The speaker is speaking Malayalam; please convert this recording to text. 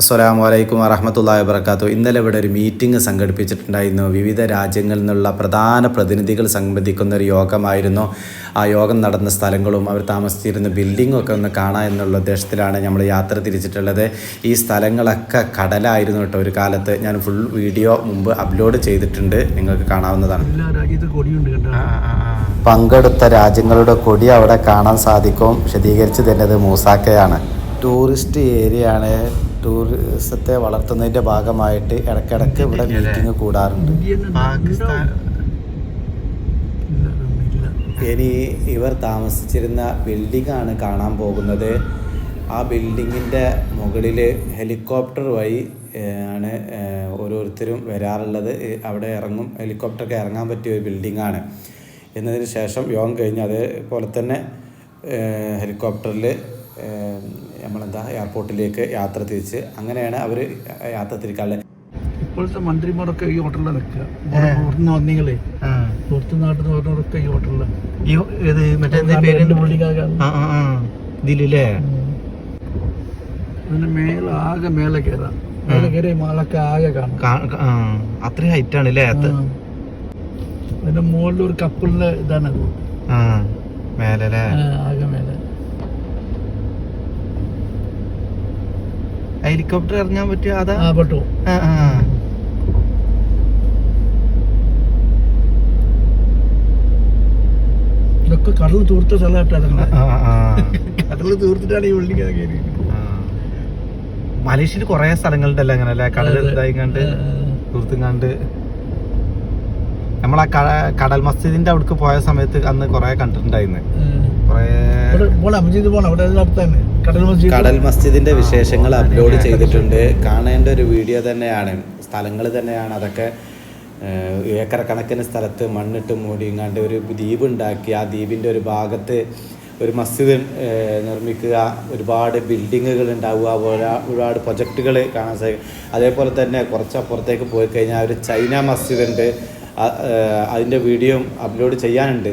അസ്സലാമു അലൈക്കും വറഹമത്തല്ലാ വബർക്കാത്തു ഇന്നലെ ഇവിടെ ഒരു മീറ്റിംഗ് സംഘടിപ്പിച്ചിട്ടുണ്ടായിരുന്നു. വിവിധ രാജ്യങ്ങളിൽ നിന്നുള്ള പ്രധാന പ്രതിനിധികൾ സംബന്ധിക്കുന്ന ഒരു യോഗമായിരുന്നു. ആ യോഗം നടന്ന സ്ഥലങ്ങളും അവർ താമസിച്ചിരുന്ന ബിൽഡിങ്ങും ഒക്കെ ഒന്ന് കാണാം എന്നുള്ള ഉദ്ദേശത്തിലാണ് നമ്മൾ യാത്ര തിരിച്ചിട്ടുള്ളത്. ഈ സ്ഥലങ്ങളൊക്കെ കടലായിരുന്നു കേട്ടോ ഒരു കാലത്ത്. ഞാൻ ഫുൾ വീഡിയോ മുമ്പ് അപ്ലോഡ് ചെയ്തിട്ടുണ്ട്. നിങ്ങൾക്ക് കാണാവുന്നതാണ്. എല്ലാ രാജ്യത്ത് കൊടിയുണ്ട് കണ്ടോ? പങ്കെടുത്ത രാജ്യങ്ങളുടെ കൊടി അവിടെ കാണാൻ സാധിക്കും. വിശദീകരിച്ച് തരുന്നത് മൂസാക്കയാണ്. ടൂറിസ്റ്റ് ഏരിയയാണ് ആണ് ടൂറിസത്തെ വളർത്തുന്നതിന്റെ ഭാഗമായിട്ട് ഇടയ്ക്കിടയ്ക്ക് ഇവിടെ മീറ്റിംഗ് കൂടാറുണ്ട്. ഇനി ഇവർ താമസിച്ചിരുന്ന ബിൽഡിംഗ് ആണ് കാണാൻ പോകുന്നത്. ആ ബിൽഡിങ്ങിന്റെ മുകളിൽ ഹെലികോപ്റ്റർ വഴി ആണ് ഓരോരുത്തരും വരാറുള്ളത്. അവിടെ ഇറങ്ങും. ഹെലികോപ്റ്ററൊക്കെ ഇറങ്ങാൻ പറ്റിയ ഒരു ബിൽഡിംഗ് ആണ് എന്നതിന് ശേഷം യോഗം കഴിഞ്ഞ് അതേപോലെ തന്നെ ഹെലികോപ്റ്ററിൽ നമ്മളെന്താ എയർപോർട്ടിലേക്ക് യാത്ര തിരിച്ച്. അങ്ങനെയാണ് അവർ യാത്ര തിരിക്കാറുള്ളത് ഇപ്പോഴത്തെ മന്ത്രിമാരൊക്കെ ഈ ഹോട്ടലിലെ നിൽക്കുക. പുറത്തുനിന്ന് വന്നീങ്ങളേ? പുറത്തു നാട്ടിൽ നിന്ന് പറഞ്ഞവരൊക്കെ ഈ ഹോട്ടലിലാണ് ഈ ഇത് മറ്റേ അതിന് മേലെ ആകെ മേലെ കയറാം. മേലെ മാളൊക്കെ ആകെ കാണാം. അത്രയും ഹൈറ്റ് ആണ് അല്ലേ അത്. അതിന്റെ മുകളിൽ ഒരു കപ്പിളിന്റെ മേലെ ആകെ മേലെ. ഹെലികോപ്റ്റർ ഇറങ്ങാൻ പറ്റിയ അതാ? പെട്ടു. ആ, ആ. ഇതൊക്കെ കടൽ തൂർത്ത സ്ഥലമായിട്ടാണ് കടൽ തൂർത്തിട്ടാണ് ഈ ഉള്ളി കയറി. മലേഷ്യയിൽ കുറെ സ്ഥലങ്ങളുണ്ടല്ലോ അങ്ങനെ അല്ലെ കടൽ ഇതായി കണ്ട് തൂർത്തും കണ്ട് നമ്മൾ ആ കടൽ മസ്ജിദിന്റെ അവിടേക്ക് പോയ സമയത്ത് അന്ന് കൊറേ കണ്ടിട്ടുണ്ടായിരുന്നു കടൽ മസ്ജിദ്. കടൽ മസ്ജിദിന്റെ വിശേഷങ്ങൾ അപ്ലോഡ് ചെയ്തിട്ടുണ്ട്. കാണേണ്ട ഒരു വീഡിയോ തന്നെയാണ്. സ്ഥലങ്ങൾ തന്നെയാണ്. അതൊക്കെ ഏക്കർ കണക്കിന് സ്ഥലത്ത് മണ്ണിട്ട് മൂടിങ്ങാണ്ട് ഒരു ദ്വീപ് ഉണ്ടാക്കി. ആ ദ്വീപിന്റെ ഒരു ഭാഗത്ത് ഒരു മസ്ജിദ് നിർമ്മിക്കുക. ഒരുപാട് ബിൽഡിങ്ങുകൾ ഉണ്ടാവുക. ഒരുപാട് പ്രൊജക്റ്റുകൾ കാണാൻ സാധിക്കും. അതേപോലെ തന്നെ കുറച്ചപ്പുറത്തേക്ക് പോയി കഴിഞ്ഞാൽ ഒരു ചൈന മസ്ജിദ് ഉണ്ട്. അതിന്റെ വീഡിയോ അപ്ലോഡ് ചെയ്യാനുണ്ട്.